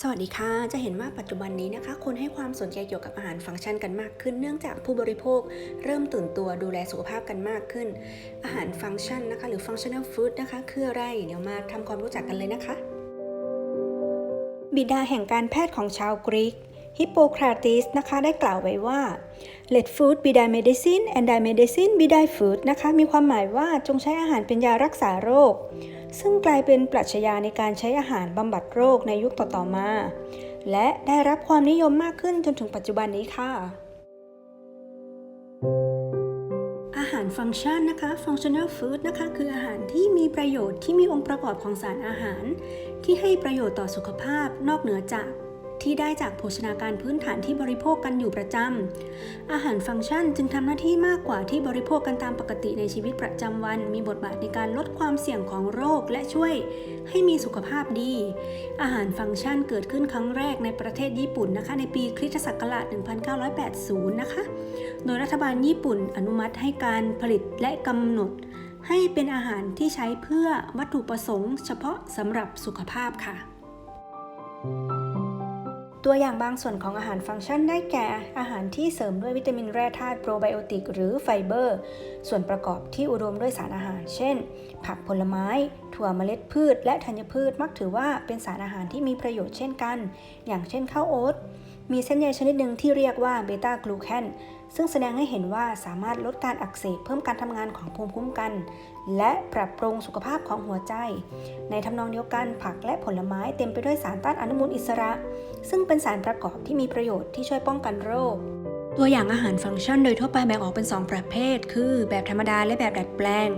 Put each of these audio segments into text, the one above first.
สวัสดีค่ะ จะเห็นว่าปัจจุบันนี้นะคะ คนให้ความสนใจเกี่ยวกับอาหารฟังก์ชันกันมากขึ้น เนื่องจากผู้บริโภค เริ่มตื่นตัวดูแลสุขภาพกันมากขึ้น อาหารฟังก์ชันนะคะ หรือ functional food นะคะ คืออะไร เดี๋ยวมาทำความรู้จักกันเลยนะคะ บิดาแห่งการแพทย์ของชาวกรีกฮิปโปคราติสนะคะได้กล่าวไว้ว่า let food be thy medicine and thy medicine be thy food นะคะมีความหมายว่าจงใช้อาหารเป็นยารักษาโรค ซึ่งกลายเป็นปรัชญาในการใช้อาหารบำบัดโรคในยุคต่อๆมา และได้รับความนิยมมากขึ้นจนถึงปัจจุบันนี้ค่ะ อาหารฟังก์ชันนะคะ functional food นะคะคืออาหารที่มีประโยชน์ที่มีองค์ประกอบของสารอาหาร ที่ให้ประโยชน์ต่อสุขภาพนอกเหนือจาก ที่ได้จากโภชนาการพื้นฐานที่บริโภคกันอยู่ประจำ อาหารฟังก์ชันจึงทำหน้าที่มากกว่าที่บริโภคกันตามปกติในชีวิตประจำวัน มีบทบาทในการลดความเสี่ยงของโรคและช่วยให้มีสุขภาพดี อาหารฟังก์ชันเกิดขึ้นครั้งแรกในประเทศญี่ปุ่นนะคะ ในปีคริสตศักราช 1980 นะคะ โดยรัฐบาลญี่ปุ่นอนุมัติให้การผลิตและกำหนดให้เป็นอาหารที่ใช้เพื่อวัตถุประสงค์เฉพาะสำหรับสุขภาพค่ะ ตัวอย่างบางส่วนของอาหารฟังก์ชันได้แก่ อาหารที่เสริมด้วยวิตามินแร่ธาตุโปรไบโอติกหรือไฟเบอร์ ส่วนประกอบที่อุดมด้วยสารอาหาร เช่น ผักผลไม้ ถั่วเมล็ดพืช และธัญพืชมักถือว่าเป็นสารอาหารที่มีประโยชน์เช่นกัน อย่างเช่นข้าวโอ๊ตมีเส้นใยชนิดหนึ่งที่เรียกว่าเบต้ากลูแคน ซึ่งแสดงให้เห็นว่าสามารถลดการอักเสบเพิ่มการทำงานของภูมิคุ้มกัน และปรับปรุงสุขภาพของหัวใจ ในทำนองเดียวกันผักและผลไม้เต็มไปด้วยสารต้านอนุมูลอิสระ ซึ่งเป็นสารประกอบที่มีประโยชน์ที่ช่วยป้องกันโรค ตัวอย่างอาหารฟังก์ชันโดยทั่วไปแบ่งออกเป็น 2 ประเภท คือแบบธรรมดาและแบบดัดแปลง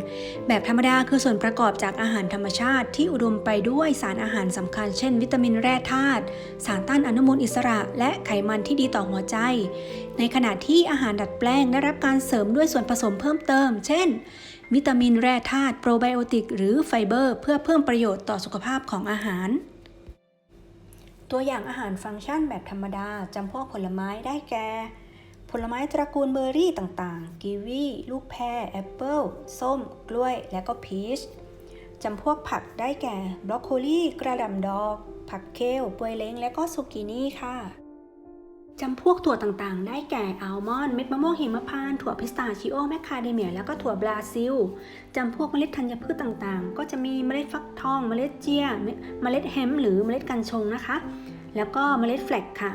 แบบธรรมดาคือส่วนประกอบจากอาหารธรรมชาติที่อุดมไปด้วยสารอาหารสำคัญ เช่น วิตามินแร่ธาตุ สารต้านอนุมูลอิสระ และไขมันที่ดีต่อหัวใจ ในขณะที่อาหารดัดแปลงได้รับการเสริมด้วยส่วนผสมเพิ่มเติม เช่น วิตามินแร่ธาตุ โปรไบโอติก หรือไฟเบอร์ เพื่อเพิ่มประโยชน์ต่อสุขภาพของอาหารตัวอย่างอาหารฟังก์ชันแบบธรรมดาจำพวกผลไม้ได้แก่ ลไม้ตระกูลเบอร์รี่ต่างๆกีวีลูกแพรแอปเปิลส้ม กล้วย และก็พีชจำพวกผักได้แก่บรอกโคลีกระหล่ำดอก ผักเคลปวยเล้ง และก็ซูกินี่ค่ะจำพวกถั่วต่างๆ ได้แก่อัลมอนด์เม็ดมะม่วงหิมพานต์ถั่วพิสตาชิโอแมคคาเดเมีย แล้วก็ถั่วบราซิล จำพวกเมล็ดธัญพืชต่างๆ ก็จะมีเมล็ดฟักทอง เมล็ดเจีย เมล็ดแฮมหรือเมล็ดกัญชงนะคะ แล้วก็เมล็ดแฟลกค่ะ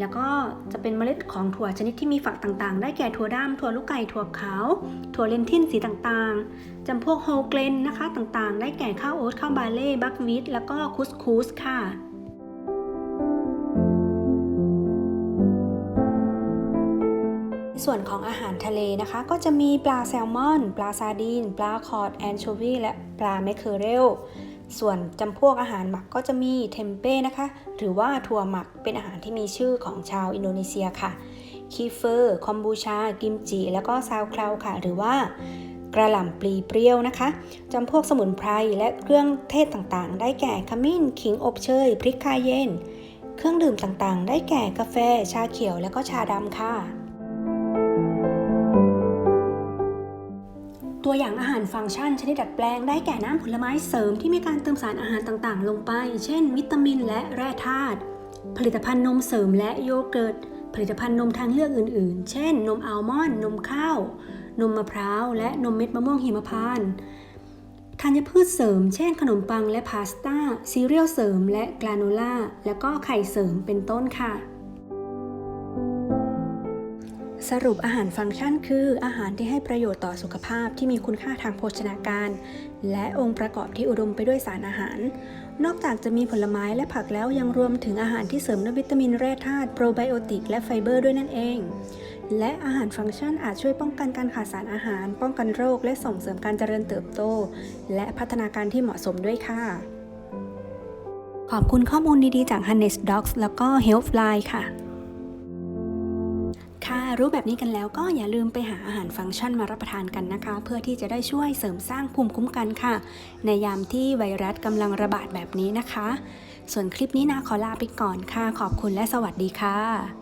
แล้วก็จะเป็นเมล็ดของถั่วชนิดที่มีฝักต่างๆ ได้แก่ถั่วดำถั่วลูกไก่ถั่วขาว ถั่วเลนทินสีต่างๆจำพวกโฮเกรนนะคะต่างๆ ได้แก่ข้าวโอ๊ตข้าวบาเล่บัควีทแล้วก็คุสคูสค่ะส่วนของอาหารทะเลนะคะ ก็จะมีปลาแซลมอน ปลาซาดีน ปลาคอร์ดแอนโชวีและปลาแมคเคอเรล ส่วนจำพวกอาหารหมักก็จะมีเทมเป้นะคะ หรือว่าถั่วหมักเป็นอาหารที่มีชื่อของชาวอินโดนีเซียค่ะ คีเฟอร์ คอมบูชา กิมจิ แล้วก็ซาวคลาวค่ะ หรือว่ากระหล่ำปลีเปรี้ยวนะคะ จำพวกสมุนไพรและเครื่องเทศต่างๆ ได้แก่ขมิ้น ขิงอบเชย พริกคาเยน เครื่องดื่มต่างๆ ได้แก่กาแฟ ชาเขียว และก็ชาดำค่ะ ตัวอย่างอาหารฟังก์ชันชนิดดัดแปลงได้แก่น้ำผลไม้เสริมที่มีการเติมสารอาหารต่างๆ ลงไป เช่น วิตามินและแร่ธาตุ ผลิตภัณฑ์นมเสริมและโยเกิร์ต ผลิตภัณฑ์นมทางเลือกอื่น ๆ เช่น นมอัลมอนด์ นมข้าว นมมะพร้าว และนมเม็ดมะม่วงหิมพานต์ธัญพืชเสริม เช่น ขนมปังและพาสต้า ซีเรียลเสริม และกราโนล่า และก็ไข่เสริมเป็นต้นค่ะ สรุปอาหารฟังก์ชันคืออาหารที่ให้ประโยชน์ต่อสุขภาพที่มีคุณค่าทางโภชนาการ และองค์ประกอบที่อุดมไปด้วยสารอาหาร นอกจากจะมีผลไม้และผักแล้วยังรวมถึงอาหารที่เสริมด้วยวิตามินแร่ธาตุโปรไบโอติกและไฟเบอร์ด้วยนั่นเอง และอาหารฟังก์ชันอาจช่วยป้องกันการขาดสารอาหาร ป้องกันโรค และส่งเสริมการเจริญเติบโต และพัฒนาการที่เหมาะสมด้วยค่ะ ขอบคุณข้อมูลดีๆจาก h a n n e s Docs แล้วก็ Healthline ค่ะค่ะ รู้แบบนี้กันแล้วก็อย่าลืมไปหาอาหารฟังก์ชันมารับประทานกันนะคะ เพื่อที่จะได้ช่วยเสริมสร้างภูมิคุ้มกันค่ะ ในยามที่ไวรัสกำลังระบาดแบบนี้นะคะ ส่วนคลิปนี้นะขอลาไปก่อนค่ะ ขอบคุณและสวัสดีค่ะ